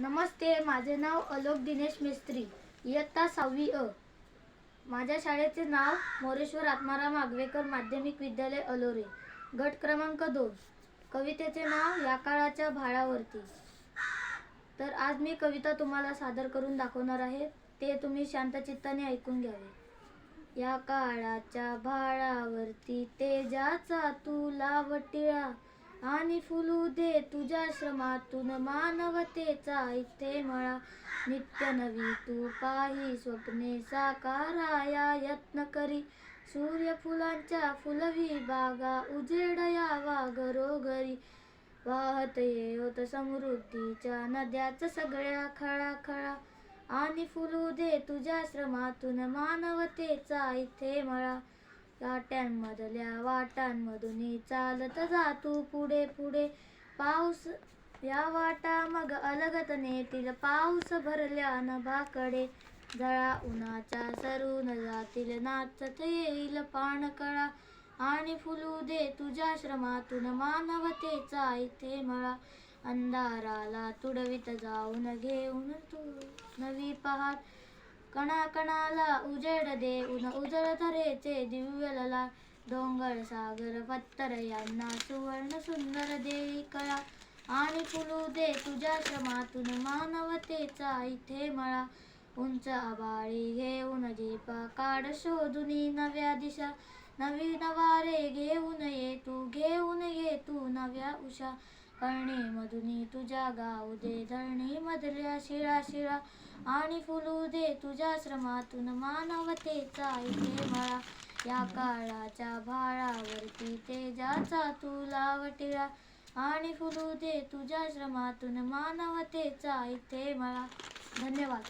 नमस्ते माझे नाव अलोक दिनेश मिस्त्री. इयत्ता सहावी अ. माझ्या शाळेचे नाव मोरेश्वर आत्माराम आगवेकर माध्यमिक विद्यालय अलोरे. गट क्रमांक दोन. कवितेचे नाव या काळाच्या भाळावरती. तर आज मी कविता तुम्हाला सादर करून दाखवणार आहे. ते तुम्ही शांतचित्ताने ऐकून घ्यावे. या काळाच्या भाळावरती तेजाचा तुला वटिळा आणि फुलू दे तुझ्या श्रमातून मानवतेचा इथे मळा. नित्य नवी तू पाही स्वप्ने साकाराया यत्न करी. सूर्यफुलांच्या फुलवी बागा उजेडयावा घरोघरी वाहत येत समृद्धीच्या नद्याच सगळ्या खळा खळा. आणि फुलू दे तुझ्या श्रमातून मानवतेचा इथे मळा. लाट्यांमधल्या वाटांमधून चालत जा तू पुढे पुढे. पाऊस या वाटा मग अलगत नेतील. पाऊस भरल्या नभाकडे. जळा उन्हाच्या सरून जातील. नाचत येईल पाणकळा आणि फुलू दे तुझ्या श्रमातून मानवतेचा इथे मळा. अंधाराला तुडवीत जाऊन घेऊन तू नवी पहाट कणाकणाला उजेड उजेड देऊन उजळ धरेचे दिव्य लला डोंगर सागर पत्तर यांना सुवर्ण सुंदर दे कळा. आणि फुलू दे तुझ्या श्रमातून मानवतेचा इथे मळा. उंच आबाळी घेऊन झेपा काढ शोधून नव्या दिशा. नवीन वारे घेऊन ये तू घेऊन ये तू नव्या उषा. कर्णे मधुनी तुझ्या गाऊ दे धरणी मधल्या शिळा शिरा आणि फुलू दे तुझ्या श्रमातून मानवतेचा इथे मळा या काळाच्या भाळावरती तेजाचा तुला वटिळा. आणि फुलू दे तुझ्या श्रमातून मानवतेचा इथे मळा धन्यवाद.